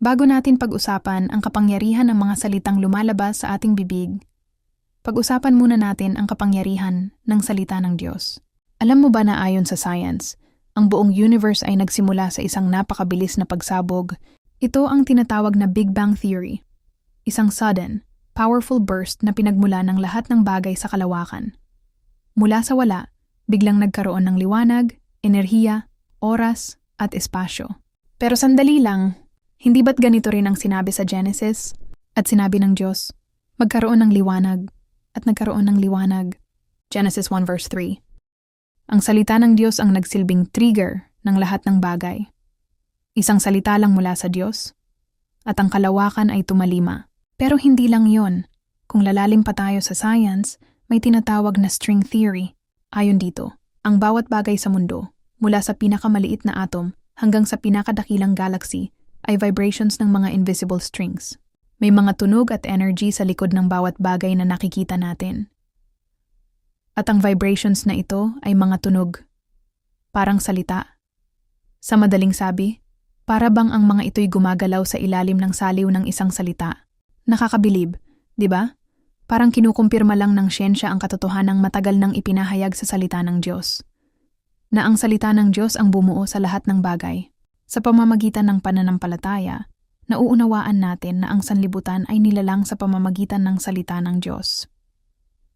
Bago natin pag-usapan ang kapangyarihan ng mga salitang lumalabas sa ating bibig, pag-usapan muna natin ang kapangyarihan ng salita ng Diyos. Alam mo ba na ayon sa science, ang buong universe ay nagsimula sa isang napakabilis na pagsabog? Ito ang tinatawag na Big Bang Theory. Isang sudden, powerful burst na pinagmula ng lahat ng bagay sa kalawakan. Mula sa wala, biglang nagkaroon ng liwanag, enerhiya, oras, at espasyo. Pero sandali lang, hindi ba't ganito rin ang sinabi sa Genesis? At sinabi ng Diyos, magkaroon ng liwanag, at nagkaroon ng liwanag. Genesis 1 verse 3. Ang salita ng Diyos ang nagsilbing trigger ng lahat ng bagay. Isang salita lang mula sa Diyos, at ang kalawakan ay tumalima. Pero hindi lang yon. Kung lalalim pa tayo sa science, may tinatawag na string theory. Ayon dito, ang bawat bagay sa mundo, mula sa pinakamaliit na atom hanggang sa pinakadakilang galaxy, ay vibrations ng mga invisible strings. May mga tunog at energy sa likod ng bawat bagay na nakikita natin. At ang vibrations na ito ay mga tunog. Parang salita. Sa madaling sabi, para bang ang mga ito'y gumagalaw sa ilalim ng saliw ng isang salita. Nakakabilib, di ba? Parang kinukumpirma lang ng siyensya ang katotohanang matagal nang ipinahayag sa salita ng Diyos. Na ang salita ng Diyos ang bumuo sa lahat ng bagay. Sa pamamagitan ng pananampalataya, nauunawaan natin na ang sanlibutan ay nilalang sa pamamagitan ng salita ng Diyos.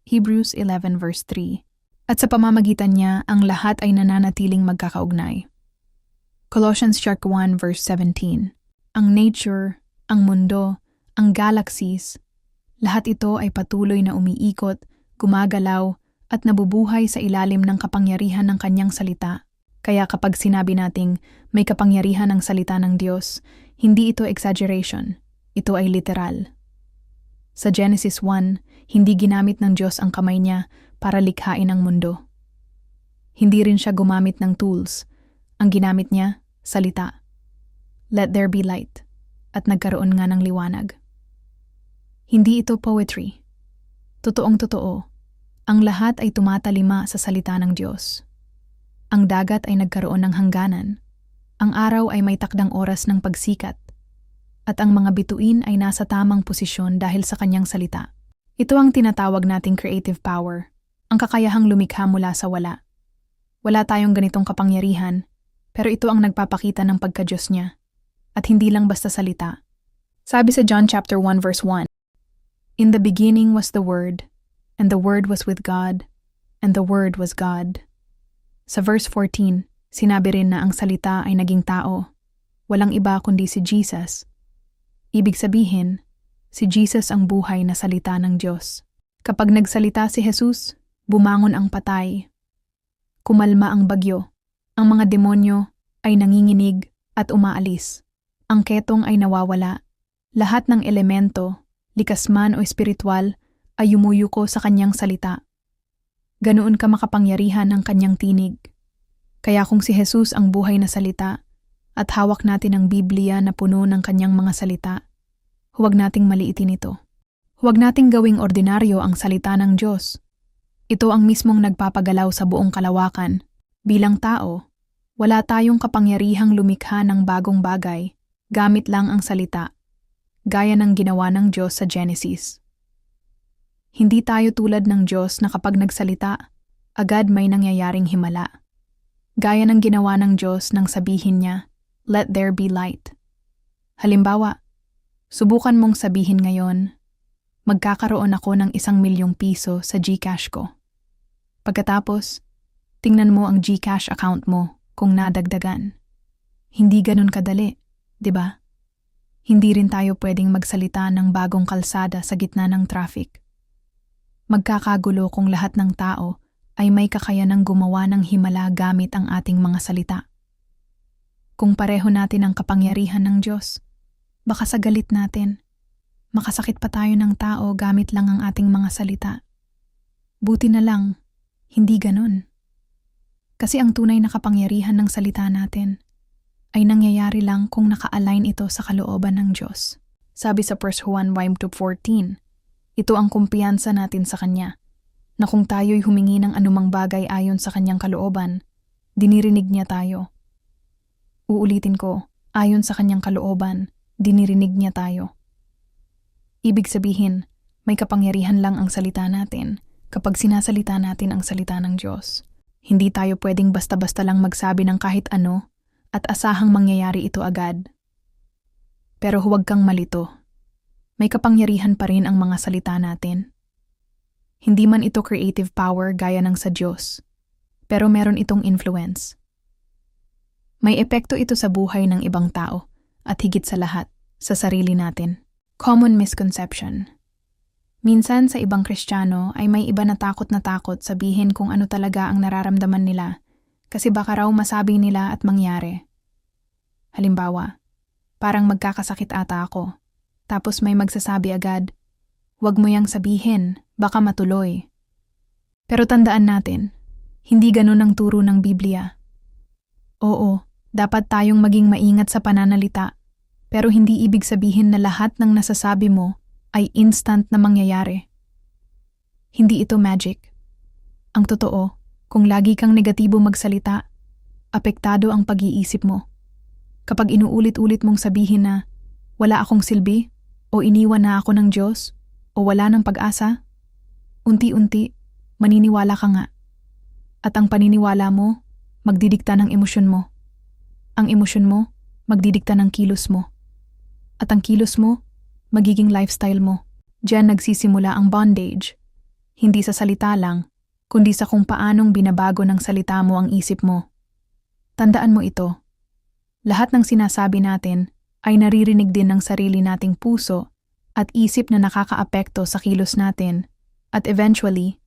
Hebrews 11 verse 3 At sa pamamagitan niya, ang lahat ay nananatiling magkakaugnay. Colossians 1 verse 17 Ang nature, ang mundo, ang galaxies, lahat ito ay patuloy na umiikot, gumagalaw, at nabubuhay sa ilalim ng kapangyarihan ng kanyang salita kaya kapag sinabi nating may kapangyarihan ang salita ng Diyos, hindi ito exaggeration, ito ay literal. Sa Genesis 1, hindi ginamit ng Diyos ang kamay niya para likhain ang mundo. Hindi rin siya gumamit ng tools. Ang ginamit niya, salita. Let there be light. At nagkaroon nga ng liwanag. Hindi ito poetry. Totoong totoo. Ang lahat ay tumatalima sa salita ng Diyos. Ang dagat ay nagkaroon ng hangganan. Ang araw ay may takdang oras ng pagsikat. At ang mga bituin ay nasa tamang posisyon dahil sa kanyang salita. Ito ang tinatawag nating creative power, ang kakayahang lumikha mula sa wala. Wala tayong ganitong kapangyarihan, pero ito ang nagpapakita ng pagkadyos niya. At hindi lang basta salita. Sabi sa John chapter 1 verse 1, In the beginning was the Word, and the Word was with God, and the Word was God. Sa verse 14, sinabi rin na ang salita ay naging tao. Walang iba kundi si Jesus. Ibig sabihin, si Jesus ang buhay na salita ng Diyos. Kapag nagsalita si Jesus, bumangon ang patay. Kumalma ang bagyo. Ang mga demonyo ay nanginginig at umaalis. Ang ketong ay nawawala. Lahat ng elemento, likas man o espiritual, ay yumuyuko sa kanyang salita ganoon ka makapangyarihan ng kanyang tinig. Kaya kung si Jesus ang buhay na salita at hawak natin ang Biblia na puno ng kanyang mga salita, huwag nating maliitin ito. Huwag nating gawing ordinaryo ang salita ng Diyos. Ito ang mismong nagpapagalaw sa buong kalawakan. Bilang tao, wala tayong kapangyarihang lumikha ng bagong bagay gamit lang ang salita, gaya ng ginawa ng Diyos sa Genesis. Hindi tayo tulad ng Diyos na kapag nagsalita, agad may nangyayaring himala. Gaya ng ginawa ng Diyos nang sabihin niya, Let there be light. Halimbawa, subukan mong sabihin ngayon, magkakaroon ako ng isang milyong piso sa GCash ko. Pagkatapos, tingnan mo ang GCash account mo kung nadagdagan. Hindi ganun kadali, di ba? Hindi rin tayo pwedeng magsalita ng bagong kalsada sa gitna ng traffic magkakagulo kung lahat ng tao ay may kakayanang gumawa ng himala gamit ang ating mga salita. Kung pareho natin ang kapangyarihan ng Diyos, baka sa galit natin, makasakit pa tayo ng tao gamit lang ang ating mga salita. Buti na lang, hindi ganon. Kasi ang tunay na kapangyarihan ng salita natin ay nangyayari lang kung naka-align ito sa kalooban ng Diyos. Sabi sa 1 Juan 1.14, ito ang kumpiyansa natin sa Kanya, na kung tayo'y humingi ng anumang bagay ayon sa Kanyang kalooban, dinirinig niya tayo. Uulitin ko, ayon sa Kanyang kalooban, dinirinig niya tayo. Ibig sabihin, may kapangyarihan lang ang salita natin kapag sinasalita natin ang salita ng Diyos. Hindi tayo pwedeng basta-basta lang magsabi ng kahit ano at asahang mangyayari ito agad. Pero huwag kang malito. May kapangyarihan pa rin ang mga salita natin. Hindi man ito creative power gaya ng sa Diyos, pero meron itong influence. May epekto ito sa buhay ng ibang tao at higit sa lahat, sa sarili natin. Common misconception. Minsan sa ibang Kristiyano ay may iba na takot na takot sabihin kung ano talaga ang nararamdaman nila kasi baka raw masabi nila at mangyari. Halimbawa, parang magkakasakit ata ako, tapos may magsasabi agad, Huwag mo yang sabihin, baka matuloy. Pero tandaan natin, hindi ganun ang turo ng Biblia. Oo, dapat tayong maging maingat sa pananalita, pero hindi ibig sabihin na lahat ng nasasabi mo ay instant na mangyayari. Hindi ito magic. Ang totoo, kung lagi kang negatibo magsalita, apektado ang pag-iisip mo. Kapag inuulit-ulit mong sabihin na, wala akong silbi, o iniwan na ako ng Diyos, o wala ng pag-asa, unti-unti, maniniwala ka nga. At ang paniniwala mo, magdidikta ng emosyon mo. Ang emosyon mo, magdidikta ng kilos mo. At ang kilos mo, magiging lifestyle mo. Diyan nagsisimula ang bondage. Hindi sa salita lang, kundi sa kung paanong binabago ng salita mo ang isip mo. Tandaan mo ito. Lahat ng sinasabi natin ay naririnig din ng sarili nating puso at isip na nakakaapekto sa kilos natin at eventually,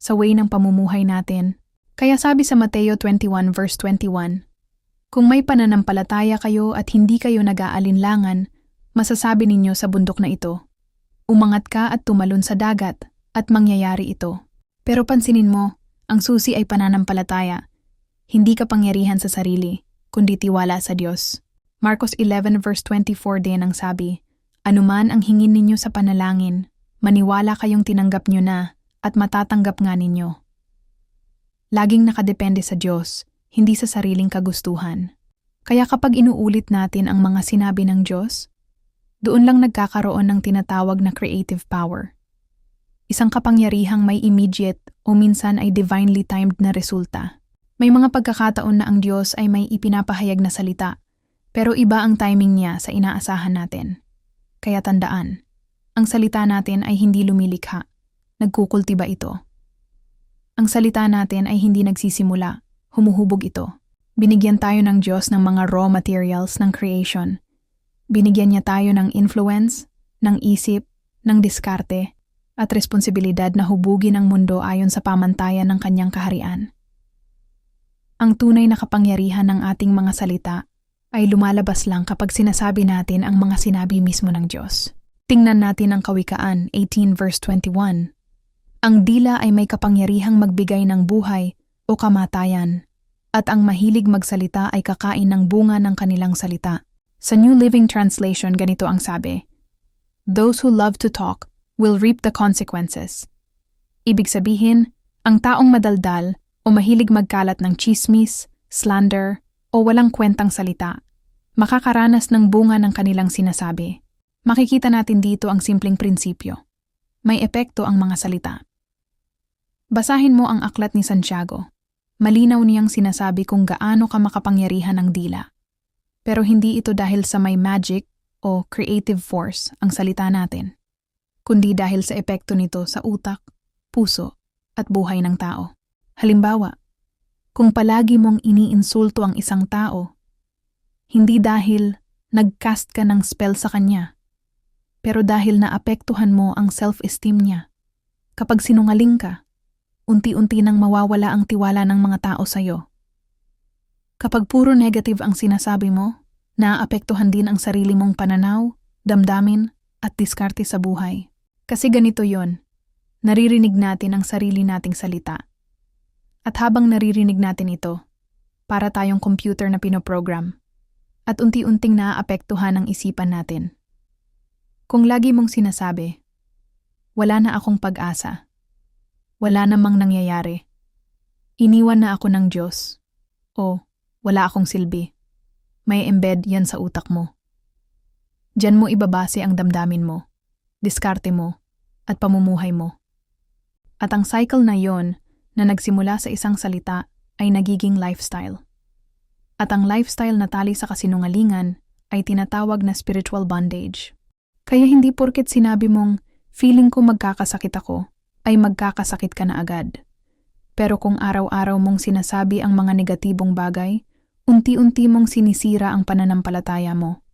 sa way ng pamumuhay natin. Kaya sabi sa Mateo 21 verse 21, Kung may pananampalataya kayo at hindi kayo nag-aalinlangan, masasabi ninyo sa bundok na ito, Umangat ka at tumalon sa dagat, at mangyayari ito. Pero pansinin mo, ang susi ay pananampalataya. Hindi kapangyarihan sa sarili, kundi tiwala sa Diyos. Marcos 11 verse 24 din ang sabi, Anuman ang hingin ninyo sa panalangin, maniwala kayong tinanggap nyo na at matatanggap nga ninyo. Laging nakadepende sa Diyos, hindi sa sariling kagustuhan. Kaya kapag inuulit natin ang mga sinabi ng Diyos, doon lang nagkakaroon ng tinatawag na creative power. Isang kapangyarihang may immediate o minsan ay divinely timed na resulta. May mga pagkakataon na ang Diyos ay may ipinapahayag na salita, pero iba ang timing niya sa inaasahan natin. Kaya tandaan, ang salita natin ay hindi lumilikha, nagkukultiba ito. Ang salita natin ay hindi nagsisimula, humuhubog ito. Binigyan tayo ng Diyos ng mga raw materials ng creation. Binigyan niya tayo ng influence, ng isip, ng diskarte, at responsibilidad na hubugin ang mundo ayon sa pamantayan ng kanyang kaharian. Ang tunay na kapangyarihan ng ating mga salita ay lumalabas lang kapag sinasabi natin ang mga sinabi mismo ng Diyos. Tingnan natin ang Kawikaan 18 verse 21. Ang dila ay may kapangyarihang magbigay ng buhay o kamatayan, at ang mahilig magsalita ay kakain ng bunga ng kanilang salita. Sa New Living Translation ganito ang sabi, Those who love to talk will reap the consequences. Ibig sabihin, ang taong madaldal o mahilig magkalat ng chismis, slander, o walang kwentang salita, makakaranas ng bunga ng kanilang sinasabi. Makikita natin dito ang simpleng prinsipyo. May epekto ang mga salita. Basahin mo ang aklat ni Santiago. Malinaw niyang sinasabi kung gaano ka makapangyarihan ng dila. Pero hindi ito dahil sa may magic o creative force ang salita natin, kundi dahil sa epekto nito sa utak, puso, at buhay ng tao. Halimbawa, kung palagi mong iniinsulto ang isang tao. Hindi dahil nagcast ka ng spell sa kanya, pero dahil naapektuhan mo ang self-esteem niya. Kapag sinungaling ka, unti-unti nang mawawala ang tiwala ng mga tao sa iyo. Kapag puro negative ang sinasabi mo, naapektuhan din ang sarili mong pananaw, damdamin, at diskarte sa buhay. Kasi ganito yon, naririnig natin ang sarili nating salita at habang naririnig natin ito, para tayong computer na pinoprogram, at unti-unting naaapektuhan ang isipan natin. Kung lagi mong sinasabi, wala na akong pag-asa, wala namang nangyayari, iniwan na ako ng Diyos, o wala akong silbi, may embed yan sa utak mo. Diyan mo ibabase ang damdamin mo, diskarte mo, at pamumuhay mo. At ang cycle na yon na nagsimula sa isang salita ay nagiging lifestyle. At ang lifestyle na tali sa kasinungalingan ay tinatawag na spiritual bondage. Kaya hindi porket sinabi mong, feeling ko magkakasakit ako, ay magkakasakit ka na agad. Pero kung araw-araw mong sinasabi ang mga negatibong bagay, unti-unti mong sinisira ang pananampalataya mo.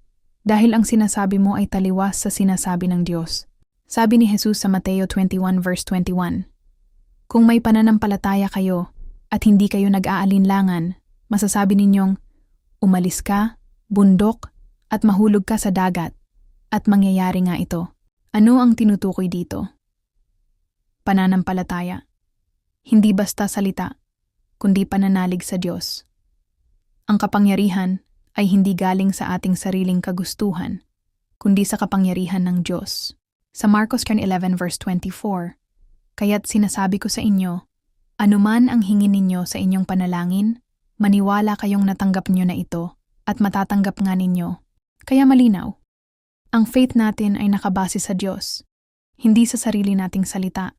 Dahil ang sinasabi mo ay taliwas sa sinasabi ng Diyos. Sabi ni Jesus sa Mateo 21 verse 21, Kung may pananampalataya kayo at hindi kayo nag-aalinlangan, masasabi ninyong, umalis ka, bundok, at mahulog ka sa dagat, at mangyayari nga ito. Ano ang tinutukoy dito? Pananampalataya. Hindi basta salita, kundi pananalig sa Diyos. Ang kapangyarihan ay hindi galing sa ating sariling kagustuhan, kundi sa kapangyarihan ng Diyos. Sa Marcos 11 verse 24, Kaya't sinasabi ko sa inyo, anuman ang hingin ninyo sa inyong panalangin, maniwala kayong natanggap nyo na ito at matatanggap nga ninyo. Kaya malinaw, ang faith natin ay nakabase sa Diyos, hindi sa sarili nating salita.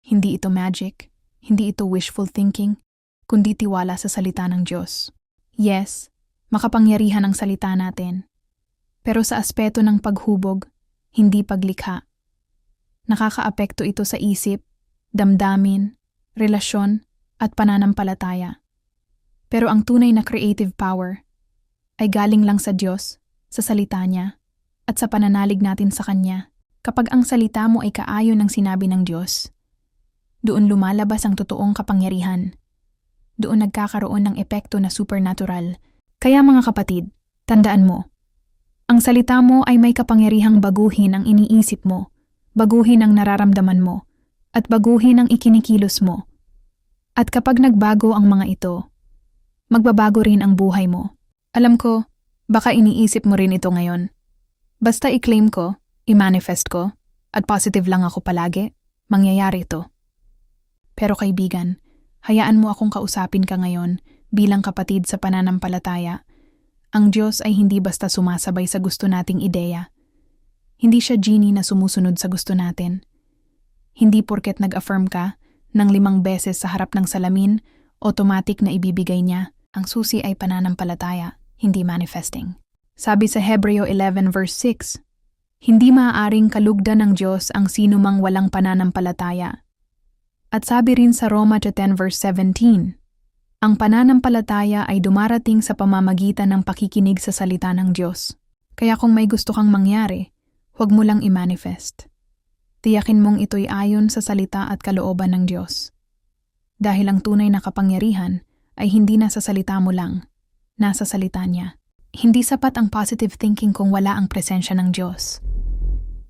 Hindi ito magic, hindi ito wishful thinking, kundi tiwala sa salita ng Diyos. Yes, makapangyarihan ang salita natin. Pero sa aspeto ng paghubog, hindi paglikha. Nakakaapekto ito sa isip, damdamin, relasyon, at pananampalataya. Pero ang tunay na creative power ay galing lang sa Diyos, sa salita niya, at sa pananalig natin sa Kanya. Kapag ang salita mo ay kaayon ng sinabi ng Diyos, doon lumalabas ang totoong kapangyarihan. Doon nagkakaroon ng epekto na supernatural kaya mga kapatid, tandaan mo, ang salita mo ay may kapangyarihang baguhin ang iniisip mo, baguhin ang nararamdaman mo, at baguhin ang ikinikilos mo. At kapag nagbago ang mga ito, magbabago rin ang buhay mo. Alam ko, baka iniisip mo rin ito ngayon. Basta i-claim ko, i-manifest ko, at positive lang ako palagi, mangyayari ito. Pero kaibigan, hayaan mo akong kausapin ka ngayon bilang kapatid sa pananampalataya, ang Diyos ay hindi basta sumasabay sa gusto nating ideya. Hindi siya genie na sumusunod sa gusto natin. Hindi porket nag-affirm ka ng limang beses sa harap ng salamin, automatic na ibibigay niya. Ang susi ay pananampalataya, hindi manifesting. Sabi sa Hebreo 11 verse 6, Hindi maaaring kalugdan ng Diyos ang sino mang walang pananampalataya. At sabi rin sa Roma 10 verse 17, ang pananampalataya ay dumarating sa pamamagitan ng pakikinig sa salita ng Diyos. Kaya kung may gusto kang mangyari, huwag mo lang i-manifest. Tiyakin mong ito'y ayon sa salita at kalooban ng Diyos. Dahil ang tunay na kapangyarihan ay hindi nasa salita mo lang, nasa salita niya. Hindi sapat ang positive thinking kung wala ang presensya ng Diyos.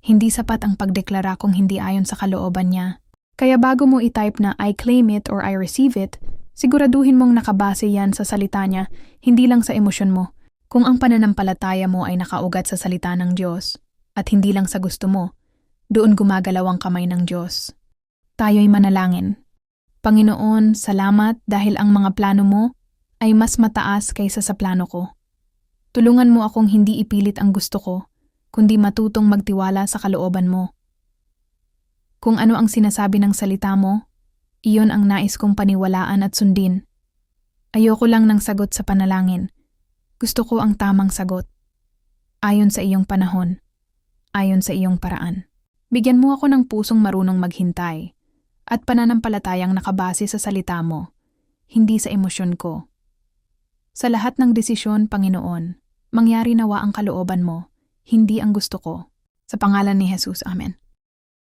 Hindi sapat ang pagdeklara kung hindi ayon sa kalooban niya. Kaya bago mo i-type na I claim it or I receive it, Siguraduhin mong nakabase yan sa salita niya, hindi lang sa emosyon mo. Kung ang pananampalataya mo ay nakaugat sa salita ng Diyos, at hindi lang sa gusto mo, doon gumagalaw ang kamay ng Diyos. Tayo'y manalangin. Panginoon, salamat dahil ang mga plano mo ay mas mataas kaysa sa plano ko. Tulungan mo akong hindi ipilit ang gusto ko, kundi matutong magtiwala sa kalooban mo. Kung ano ang sinasabi ng salita mo, iyon ang nais kong paniwalaan at sundin. Ayoko lang ng sagot sa panalangin. Gusto ko ang tamang sagot. Ayon sa iyong panahon. Ayon sa iyong paraan. Bigyan mo ako ng pusong marunong maghintay at pananampalatayang nakabase sa salita mo, hindi sa emosyon ko. Sa lahat ng desisyon, Panginoon, mangyari nawa ang kalooban mo, hindi ang gusto ko. Sa pangalan ni Jesus, Amen.